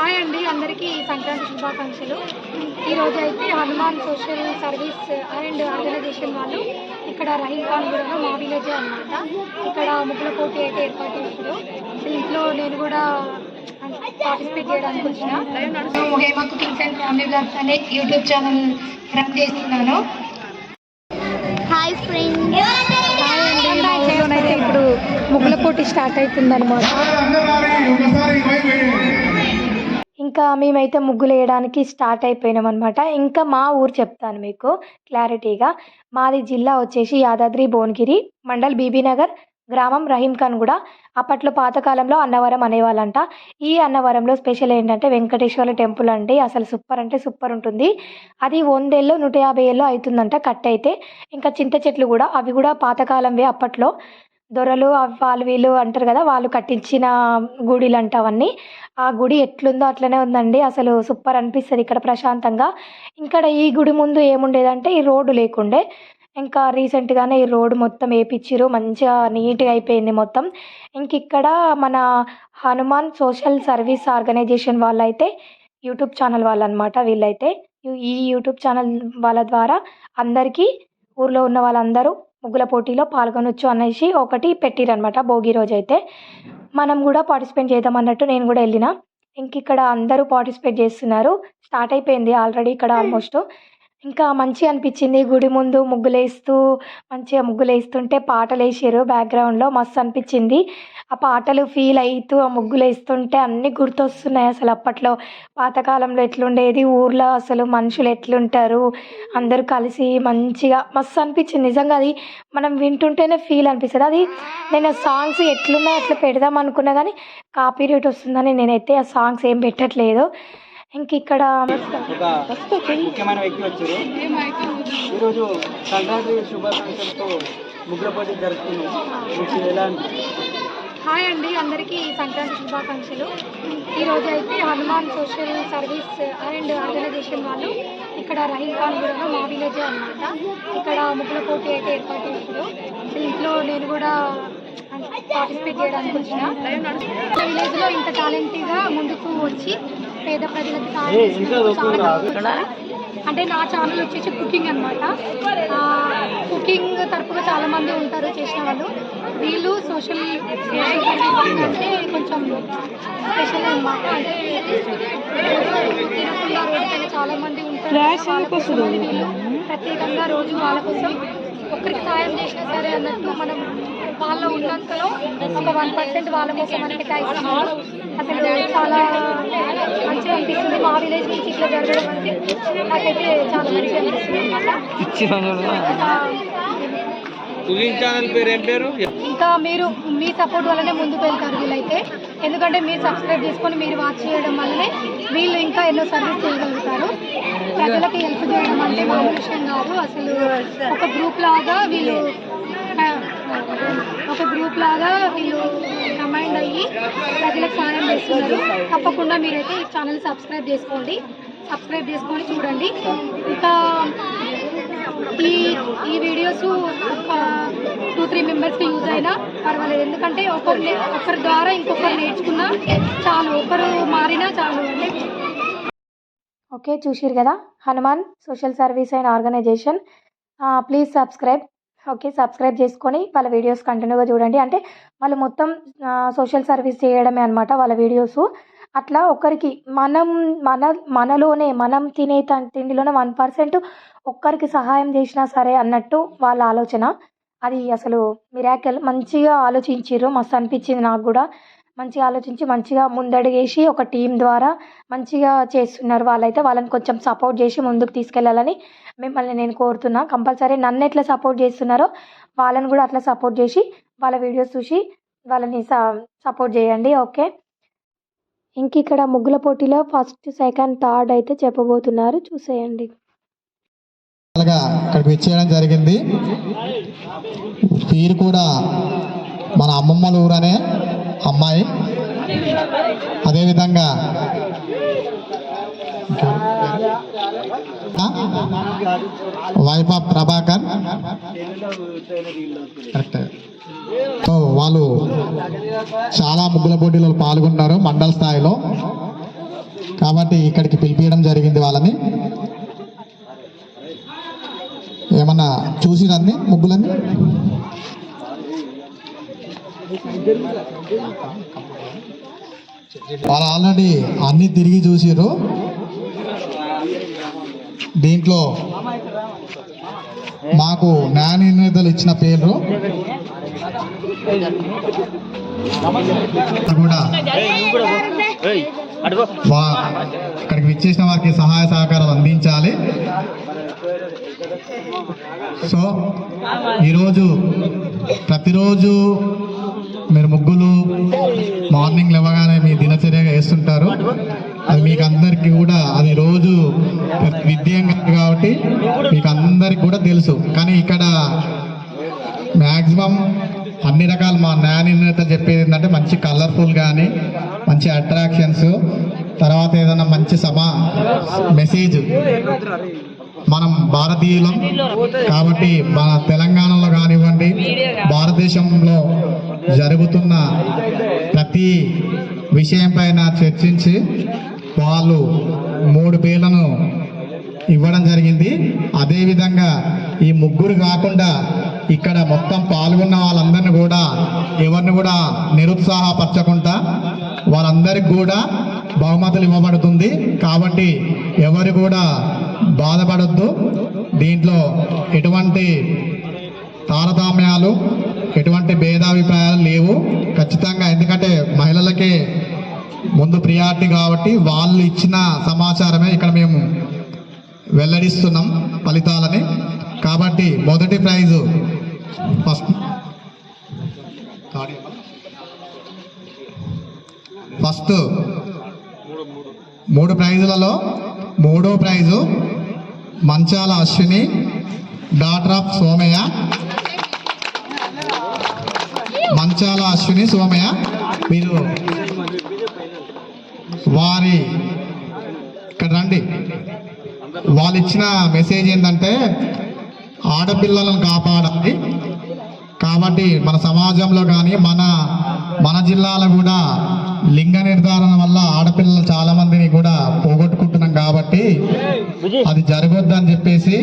Hi అండి అందరికీ సంక్రాంతి శుభాకాంక్షలు. ఈరోజు అయితే Hanuman social service and organisation వాళ్ళు ఇక్కడ రహీం ఖాన్ కూడా మా విలేజ్ అన్నమాట. ఇక్కడ ముగ్గుల పోటీ అయితే ఏర్పాటు చేశారు. దీంట్లో నేను కూడా పార్టిసిపేట్ చేయడానికి వచ్చిన. Hema cookings and family blogs అనే యూట్యూబ్ ఛానల్ రన్ చేస్తున్నాను. హాయ్ ఫ్రెండ్ అయితే ఇప్పుడు ముగ్గుల పోటీ స్టార్ట్ అవుతుంది అనమాట ఇంకా మేమైతే ముగ్గులు వేయడానికి స్టార్ట్ అయిపోయినాం అనమాట ఇంకా మా ఊరు చెప్తాను మీకు క్లారిటీగా. మాది జిల్లా వచ్చేసి యాదాద్రి భువనగిరి మండల్ బీబీనగర్ గ్రామం రహీం ఖాన్ కూడా అప్పట్లో పాతకాలంలో అన్నవరం అనేవాళ్ళంట. ఈ అన్నవరంలో స్పెషల్ ఏంటంటే వెంకటేశ్వర టెంపుల్ అండి. అసలు సూపర్ అంటే సూపర్ ఉంటుంది. అది వందేళ్ళు నూట యాభై ఏళ్ళు అవుతుందంట కట్ అయితే ఇంకా చింత చెట్లు కూడా అవి కూడా పాతకాలంవే అప్పట్లో. దొరలు వాళ్ళు వీళ్ళు అంటారు కదా వాళ్ళు కట్టించిన గుడిలు అంటవన్నీ ఆ గుడి ఎట్లుందో అట్లనే ఉందండి. అసలు సూపర్ అనిపిస్తుంది ఇక్కడ ప్రశాంతంగా. ఇక్కడ ఈ గుడి ముందు ఏముండేదంటే ఈ రోడ్డు లేకుండే. ఇంకా రీసెంట్గానే ఈ రోడ్డు మొత్తం వేపించిరు మంచిగా నీట్గా అయిపోయింది మొత్తం. ఇంక ఇక్కడ మన హనుమాన్ సోషల్ సర్వీస్ ఆర్గనైజేషన్ వాళ్ళైతే యూట్యూబ్ ఛానల్ వాళ్ళు అనమాట వీళ్ళైతే. ఈ యూట్యూబ్ ఛానల్ వాళ్ళ ద్వారా అందరికీ ఊర్లో ఉన్న వాళ్ళందరూ ముగ్గుల పోటీలో పాల్గొనొచ్చు అనేసి ఒకటి పెట్టిరనమాట భోగి రోజు అయితే మనం కూడా పార్టిసిపేట్ చేద్దాం అన్నట్టు నేను కూడా వెళ్ళిన. ఇంక ఇక్కడ అందరూ పార్టిసిపేట్ చేస్తున్నారు. స్టార్ట్ అయిపోయింది ఆల్రెడీ ఇక్కడ ఆల్మోస్ట్ ఇంకా మంచిగా అనిపించింది. గుడి ముందు ముగ్గులేస్తూ మంచిగా ముగ్గులేస్తుంటే పాటలు వేసారు బ్యాక్గ్రౌండ్లో. మస్తు అనిపించింది. ఆ పాటలు ఫీల్ అవుతూ ఆ ముగ్గులు వేస్తుంటే అన్నీ గుర్తొస్తున్నాయి అసలు అప్పట్లో. పాతకాలంలో ఎట్లుండేది? ఊర్లో అసలు మనుషులు ఎట్లుంటారు? అందరూ కలిసి మంచిగా మస్తు అనిపించింది. నిజంగా అది మనం వింటుంటేనే ఫీల్ అనిపిస్తుంది. అది నేను సాంగ్స్ ఎట్లున్నాయి అట్లా పెడదాం అనుకున్నా కానీ కాపీ రేట్ వస్తుందని నేనైతే ఆ సాంగ్స్ ఏం పెట్టట్లేదు. ఇంక ఇక్కడ ముఖ్యమైన వ్యక్తి వచ్చారు. ఈరోజు సంక్రాంతి శుభాకాంక్షలతో ముగ్గుల పోటీ జరుపుకున్నాం మీకు ఎలా అనిపించింది హాయ్ అండి అందరికీ సంక్రాంతి శుభాకాంక్షలు. ఈరోజు అయితే Hanuman social service and organisation వాళ్ళు ఇక్కడ రహీం ఖాన్ కూడా మా విలేజ్ అన్నమాట. ఇక్కడ ముగ్గుల పోటీ అయితే ఏర్పాటు చేశారు. దీంట్లో నేను కూడా పార్టిసిపేట్ చేయడానికి వచ్చిన. విలేజ్లో ఇంత టాలెంట్గా ముందుకు వచ్చి పేద ప్రజలకు. అంటే నా ఛానల్ వచ్చేసి కుకింగ్ అనమాట కుకింగ్ తరపుగా చాలా మంది ఉంటారు చేసిన వాళ్ళు. వీళ్ళు సోషల్ అంటే కొంచెం స్పెషల్ అనమాట అంటే తినకుండా రోడ్డు పైన చాలా మంది ఉంటారు. వాళ్ళ ప్రత్యేకంగా రోజు వాళ్ళ కోసం ఒక్కరికి సాయం చేసినా సరే అన్నట్టు మనం వాళ్ళ ఉన్నంతలో ఒక వన్ పర్సెంట్ వాళ్ళ కోసం అని కేటాయిస్తున్నారు అసలు చాలా మంచిగా అనిపిస్తుంది. మా విలేజ్ నుంచి ఇట్లా జరగడం అంటే నాకైతే చాలా మంచిగా అనిపిస్తుంది. ఇంకా మీరు మీ సపోర్ట్ వల్లనే ముందుకు వెళ్తారు వీళ్ళైతే. ఎందుకంటే మీరు సబ్స్క్రైబ్ చేసుకొని మీరు వాచ్ చేయడం వల్లనే వీళ్ళు ఇంకా ఎన్నో సర్వీస్ చేయగలుగుతారు. ప్రజలకు హెల్ప్ చేయడం అంటే మామూలు విషయం కాదు. అసలు ఒక గ్రూప్ లాగా వీళ్ళు ఒక గ్రూప్ లాగా వీళ్ళు కమైండ్ అయ్యి ప్రజలకు సహాయం చేస్తున్నారు. తప్పకుండా మీరైతే ఈ ఛానల్ సబ్స్క్రైబ్ చేసుకోండి. సబ్స్క్రైబ్ చేసుకొని చూడండి. ఇంకా ఈ ఈ వీడియోస్ టూ త్రీ మెంబర్స్కి యూజ్ అయినా పర్వాలేదు. ఎందుకంటే ఒకరు ఒకరి ద్వారా ఇంకొకరు నేర్చుకున్నా చాలు ఒకరు మారినా చాలు అంటే ఓకే చూసిరు కదా? Hanuman social service and organisation. Please subscribe okay subscribe చేసుకొని వాళ్ళ వీడియోస్ కంటిన్యూగా చూడండి. అంటే వాళ్ళు మొత్తం సోషల్ సర్వీస్ చేయడమే అనమాట వాళ్ళ వీడియోస్. అట్లా ఒకరికి మనం మన మనలోనే మనం తినే త- తిండిలోనే వన్ పర్సెంట్ ఒక్కరికి సహాయం చేసినా సరే అన్నట్టు వాళ్ళ ఆలోచన. అది అసలు మిరాకల్. మంచిగా ఆలోచించారు మస్తు అనిపించింది నాకు కూడా. మంచిగా ఆలోచించి మంచిగా ముందడుగేసి ఒక టీం ద్వారా మంచిగా చేస్తున్నారు వాళ్ళైతే. వాళ్ళని కొంచెం సపోర్ట్ చేసి ముందుకు తీసుకెళ్ళాలని మిమ్మల్ని నేను కోరుతున్నా. కంపల్సరీ నన్ను ఎట్లా సపోర్ట్ చేస్తున్నారో వాళ్ళని కూడా అట్లా సపోర్ట్ చేసి వాళ్ళ వీడియోస్ చూసి వాళ్ళని సపోర్ట్ చేయండి. ఓకే? ఇంక ఇక్కడ ముగ్గుల పోటీలో ఫస్ట్ సెకండ్ థర్డ్ అయితే చెప్పబోతున్నారు. చూసేయండి. ఇక్కడ జరిగింది. వీరు కూడా మన అమ్మమ్మల ఊరనే అమ్మాయి? అదేవిధంగా వైఫ్ ప్రభాకర్? కరెక్ట్ సో వాళ్ళు చాలా ముగ్గుల పోటీలలో పాల్గొన్నారు మండల స్థాయిలో. కాబట్టి ఇక్కడికి పిలిపించడం జరిగింది వాళ్ళని. ఏమన్నా చూసినండి ముగ్గులన్నీ వాళ్ళు ఆల్రెడీ అన్ని తిరిగి చూసిర్రు. దీంట్లో మాకు న్యాయ నిర్ణేతలు ఇచ్చిన పేర్లు. కూడా వా ఇక్కడికి విచ్చేసిన వారికి సహాయ సహకారాలు అందించాలి. సో ఈరోజు ప్రతిరోజు మీరు ముగ్గులు మార్నింగ్ లేవగానే మీ దినచర్యగా వేస్తుంటారు అది మీకు అందరికీ కూడా అది రోజు విద్యం కాబట్టి మీకు అందరికి కూడా తెలుసు. కానీ ఇక్కడ మ్యాక్సిమం అన్ని రకాల మా న్యాయ చెప్పేది ఏంటంటే మంచి కలర్ఫుల్ కానీ మంచి అట్రాక్షన్స్ తర్వాత ఏదైనా మంచి సమా మెసేజ్ మనం భారతీయులం. కాబట్టి మన తెలంగాణలో కానివ్వండి భారతదేశంలో జరుగుతున్న ప్రతి విషయం పైన చర్చించి వాళ్ళు మూడు పేర్లను ఇవ్వడం జరిగింది. అదేవిధంగా ఈ ముగ్గురు కాకుండా ఇక్కడ మొత్తం పాల్గొన్న వాళ్ళందరినీ కూడా ఎవరిని కూడా నిరుత్సాహపరచకుండా వాళ్ళందరికి కూడా బహుమతులు ఇవ్వబడుతుంది. కాబట్టి ఎవరు కూడా బాధపడద్దు. దీంట్లో ఎటువంటి తారతమ్యాలు ఎటువంటి భేదాభిప్రాయాలు లేవు. ఖచ్చితంగా ఎందుకంటే మహిళలకే ముందు ప్రియారిటీ కాబట్టి వాళ్ళు ఇచ్చిన సమాచారమే ఇక్కడ మేము వెల్లడిస్తున్నాం ఫలితాలని. కాబట్టి మొదటి ప్రైజు ఫస్ట్ ఫస్ట్ మూడు ప్రైజులలో మూడో prize Manchala Ashwini daughter of Somaiah. Manchala Ashwini Somaiah. మీరు వారి ఇక్కడ రండి. వాళ్ళు ఇచ్చిన మెసేజ్ ఏంటంటే ఆడపిల్లలను కాపాడాలి. కాబట్టి మన సమాజంలో కానీ మన మన జిల్లాలో కూడా లింగ నిర్ధారణ వల్ల ఆడపిల్లలు చాలా మందిని కూడా పోగొట్టు కాబట్టి అది జరగొద్దని చెప్పేసి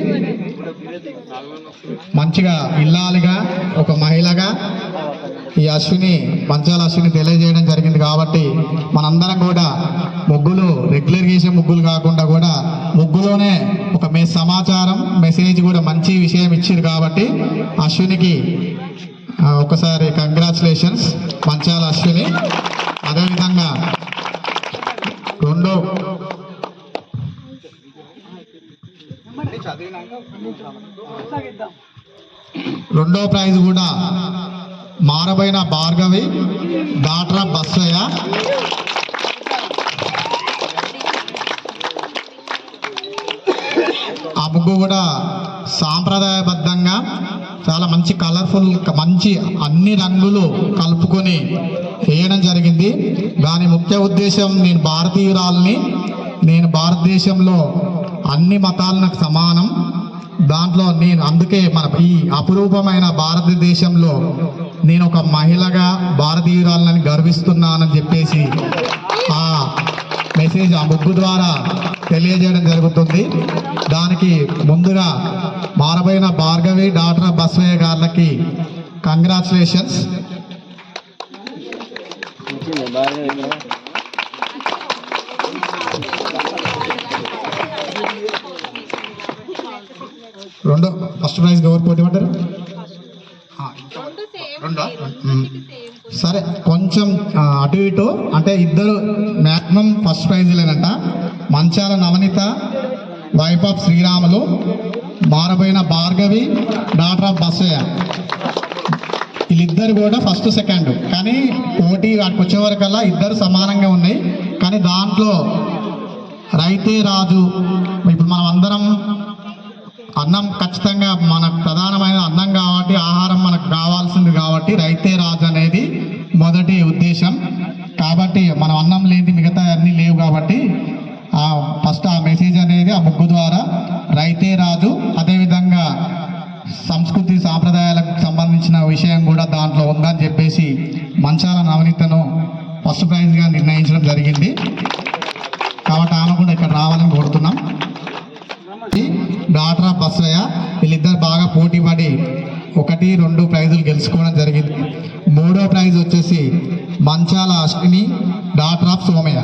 మంచిగా ఇల్లాలిగా ఒక మహిళగా ఈ అశ్విని మంచాల అశ్విని తెలియజేయడం జరిగింది కాబట్టి మనందరం కూడా ముగ్గులు రెగ్యులర్ చేసే ముగ్గులు కాకుండా కూడా ముగ్గులోనే ఒక మే సమాచారం మెసేజ్ కూడా మంచి విషయం ఇచ్చారు కాబట్టి అశ్వినికి ఒకసారి కంగ్రాచులేషన్స్ మంచాల అశ్విని. అదేవిధంగా రెండో రెండో ప్రైజ్ కూడా మారబైన భార్గవి దాట్రా బస్సయ్య. ఆ ముగ్గు కూడా సాంప్రదాయబద్ధంగా చాలా మంచి కలర్ఫుల్ మంచి అన్ని రంగులు కలుపుకొని వేయడం జరిగింది. దాని ముఖ్య ఉద్దేశం నేను భారతీయురాల్ని నేను భారతదేశంలో అన్ని మతాలు నాకు సమానం. దాంట్లో నేను అందుకే మన ఈ అపురూపమైన భారతదేశంలో నేను ఒక మహిళగా భారతీయురాలని గర్విస్తున్నానని చెప్పేసి ఆ మెసేజ్ ఆ బుక్ ద్వారా తెలియజేయడం జరుగుతుంది. దానికి ముందుగా మారబోయిన భార్గవి డాక్టర్ బస్వయ్య గారికి కంగ్రాచులేషన్స్. రెండో ఫస్ట్ ప్రైజ్ ఎవరు పోటీ పడ్డారు రెండా. సరే కొంచెం అటు ఇటు అంటే ఇద్దరు maximum first ప్రైజ్లేనంట Manchala Navaneetha wife of Sriramulu Maraboina Bhargavi daughter of Bassaiah వీళ్ళిద్దరు కూడా ఫస్ట్ సెకండ్ కానీ పోటీ వాటికి వచ్చే వరకల్లా ఇద్దరు సమానంగా ఉన్నాయి. కానీ దాంట్లో రైతే రాజు. ఇప్పుడు మనం అందరం అన్నం ఖచ్చితంగా మనకు ప్రధానమైన అన్నం కాబట్టి ఆహారం మనకు కావాల్సింది కాబట్టి రైతే రాజు అనేది మొదటి ఉద్దేశం. కాబట్టి మనం అన్నం లేని మిగతా అన్నీ లేవు కాబట్టి ఆ ఫస్ట్ ఆ మెసేజ్ అనేది ఆ ముగ్గు ద్వారా రైతే రాజు. అదేవిధంగా సంస్కృతి సాంప్రదాయాలకు సంబంధించిన విషయం కూడా దాంట్లో ఉందని చెప్పేసి మంచాల నవనీతను ఫస్ట్ ప్రైజ్గా నిర్ణయించడం జరిగింది. కాబట్టి ఆమె కూడా ఇక్కడ రావాలని కోరుతున్నాం. డాటర్ ఆఫ్ బస్సయ్య వీళ్ళిద్దరు బాగా పోటీ పడి ఒకటి రెండు ప్రైజులు గెలుచుకోవడం జరిగింది. మూడో ప్రైజ్ వచ్చేసి మంచాల అశ్విని డాక్టర్ ఆఫ్ సోమయ్య.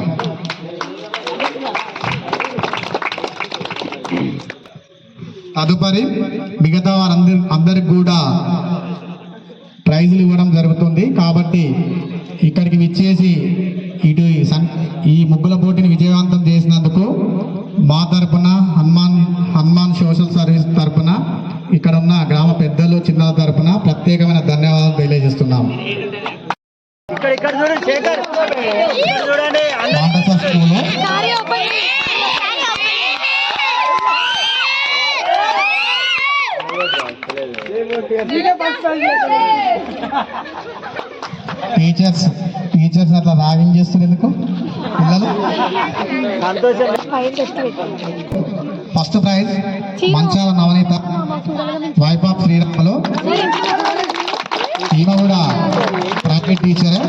తదుపరి మిగతా వారందరి అందరికి కూడా ప్రైజులు ఇవ్వడం జరుగుతుంది. కాబట్టి ఇక్కడికి విచ్చేసి ఇటు ఈ సన్ ఈ ముగ్గుల పోటీని విజయవంతం చేసినందుకు మా తరపున హనుమాన్ హనుమాన్ సోషల్ సర్వీస్ తరపున ఇక్కడ ఉన్న గ్రామ పెద్దలు చిన్నల తరపున ప్రత్యేకమైన ధన్యవాదాలు తెలియజేస్తున్నాం ఇక్కడ ఇక్కడ చూడండి శేఖర్ ఇక్కడ చూడండి టీచర్స్ టీచర్స్ అట్లా ర్యాగింగ్ చేస్తారు ఎందుకు పిల్లలు? First prize Manchala Navaneetha wife of శ్రీరామలో ఈమె కూడా ప్రైవేట్ టీచరే.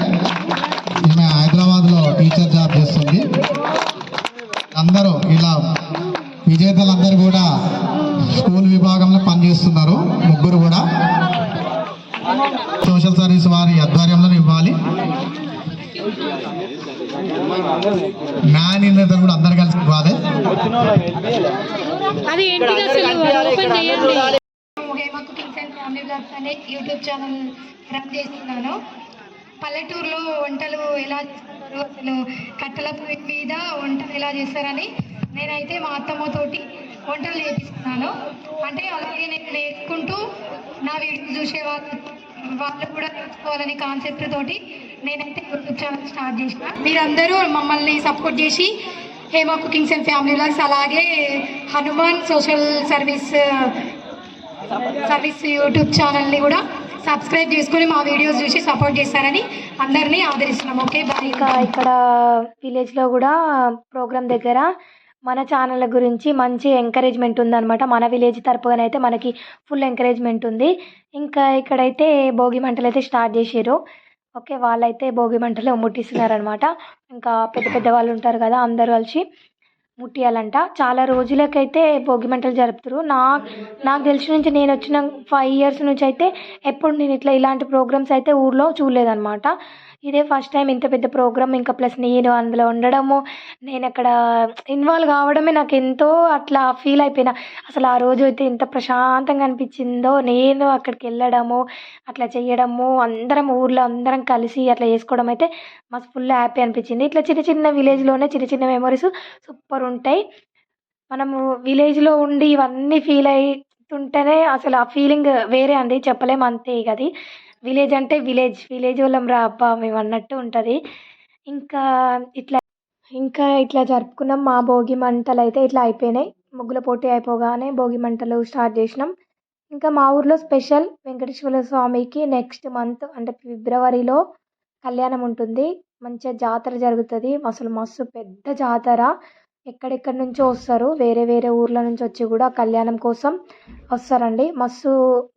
ఈమె హైదరాబాద్లో టీచర్ జాబ్ చేస్తుంది అందరూ ఇలా విజేతలందరూ కూడా స్కూల్ విభాగంలో పనిచేస్తున్నారు ముగ్గురు కూడా సోషల్ సర్వీస్ వారి ఆధ్వర్యంలో ఇవ్వాలి న్యాయ నిర్ణేతలు కూడా అందరు కలిసి ఇవ్వాలి యూట్యూబ్ ఛానల్ రన్ చేస్తున్నాను పల్లెటూరులో వంటలు ఎలా చేస్తారు అసలు కట్టెల పొయ్యి మీద వంటలు ఎలా చేస్తారని నేనైతే మా అత్తమ్మతోటి వంటలు నేర్పిస్తున్నాను అంటే అలాగే నేను నేర్చుకుంటూ నా వీడియో చూసే వాళ్ళు వాళ్ళు కూడా నేర్చుకోవాలనే కాన్సెప్ట్ తోటి నేనైతే యూట్యూబ్ ఛానల్ స్టార్ట్ చేసిన. మీరందరూ మమ్మల్ని సపోర్ట్ చేసి Hema cookings and family vlogs అలాగే Hanuman social service service YouTube ఛానల్ని కూడా సబ్స్క్రైబ్ చేసుకుని మా వీడియోస్ చూసి సపోర్ట్ చేస్తారని అందరినీ ఆదరిస్తున్నాం. Okay bye. ఇంకా ఇక్కడ విలేజ్లో కూడా ప్రోగ్రామ్ దగ్గర మన ఛానల్ గురించి మంచి ఎంకరేజ్మెంట్ ఉందన్నమాట. మన విలేజ్ తరపుగానైతే మనకి ఫుల్ ఎంకరేజ్మెంట్ ఉంది. ఇంకా ఇక్కడైతే భోగి మంటలు అయితే స్టార్ట్ చేసారు ఓకే వాళ్ళైతే భోగి మంటలు ముట్టిస్తున్నారనమాట ఇంకా పెద్ద పెద్ద వాళ్ళు ఉంటారు కదా అందరు కలిసి ముట్టియాలంట. చాలా రోజులకైతే భోగి మంటలు జరుపుతారు. నా నాకు తెలిసిన నుంచి నేను వచ్చిన ఫైవ్ ఇయర్స్ నుంచి అయితే ఎప్పుడు నేను ఇట్లా ఇలాంటి ప్రోగ్రామ్స్ అయితే ఊర్లో చూడలేదన్నమాట. ఇదే ఫస్ట్ టైం ఇంత పెద్ద ప్రోగ్రామ్ ఇంకా ప్లస్ నేను అందులో ఉండడము నేను అక్కడ ఇన్వాల్వ్ కావడమే నాకు ఎంతో అట్లా ఫీల్ అయిపోయినా. అసలు ఆ రోజు అయితే ఎంత ప్రశాంతంగా అనిపించిందో నేను అక్కడికి వెళ్ళడము అట్లా చేయడము అందరం ఊర్లో అందరం కలిసి అట్లా చేసుకోవడం అయితే మస్తు ఫుల్ హ్యాపీ అనిపించింది. ఇట్లా చిన్న చిన్న విలేజ్లోనే చిన్న చిన్న మెమరీస్ సూపర్ ఉంటాయి. మనము విలేజ్లో ఉండి ఇవన్నీ ఫీల్ అవుతుంటేనే అసలు ఆ ఫీలింగ్ వేరే అండి చెప్పలేము అంతే ఇక అది. విలేజ్ అంటే విలేజ్ విలేజ్ వాళ్ళం రా అబ్బా మేము అన్నట్టు ఉంటుంది. ఇంకా ఇట్లా ఇంకా ఇట్లా జరుపుకున్నాం. మా భోగి మంటలు అయితే ఇట్లా అయిపోయినాయి. ముగ్గుల పోటీ అయిపోగానే భోగి మంటలు స్టార్ట్ చేసినాం. ఇంకా మా ఊర్లో స్పెషల్ వెంకటేశ్వర స్వామికి నెక్స్ట్ మంత్ అంటే ఫిబ్రవరిలో కళ్యాణం ఉంటుంది. మంచిగా జాతర జరుగుతుంది. అసలు మస్తు పెద్ద జాతర. ఎక్కడెక్కడి నుంచో వస్తారు. వేరే వేరే ఊర్ల నుంచి వచ్చి కూడా కళ్యాణం కోసం వస్తారండి. మస్తు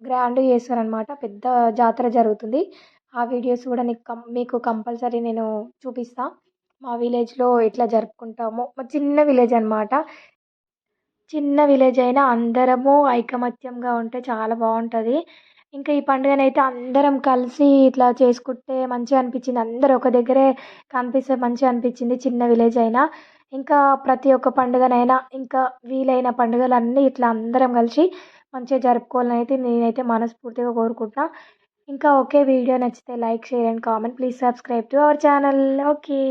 గ్రాండ్ చేస్తారనమాట పెద్ద జాతర జరుగుతుంది. ఆ వీడియోస్ కూడా నీకు మీకు కంపల్సరీ నేను చూపిస్తా. మా విలేజ్లో ఎట్లా జరుపుకుంటామో. మా చిన్న విలేజ్ అనమాట చిన్న విలేజ్ అయినా అందరము ఐకమత్యంగా ఉంటే చాలా బాగుంటుంది. ఇంకా ఈ పండుగనైతే అందరం కలిసి ఇట్లా చేసుకుంటే మంచిగా అనిపించింది. అందరు ఒక దగ్గరే కనిపిస్తే మంచిగా అనిపించింది చిన్న విలేజ్ అయినా. ఇంకా ప్రతి ఒక్క పండుగనైనా ఇంకా వీలైన పండుగలన్నీ ఇట్లా అందరం కలిసి మంచిగా జరుపుకోవాలని అయితే నేనైతే మనస్ఫూర్తిగా కోరుకుంటున్నా. ఇంకా ఓకే వీడియో నచ్చితే like share and comment. Please subscribe to our channel. Okay.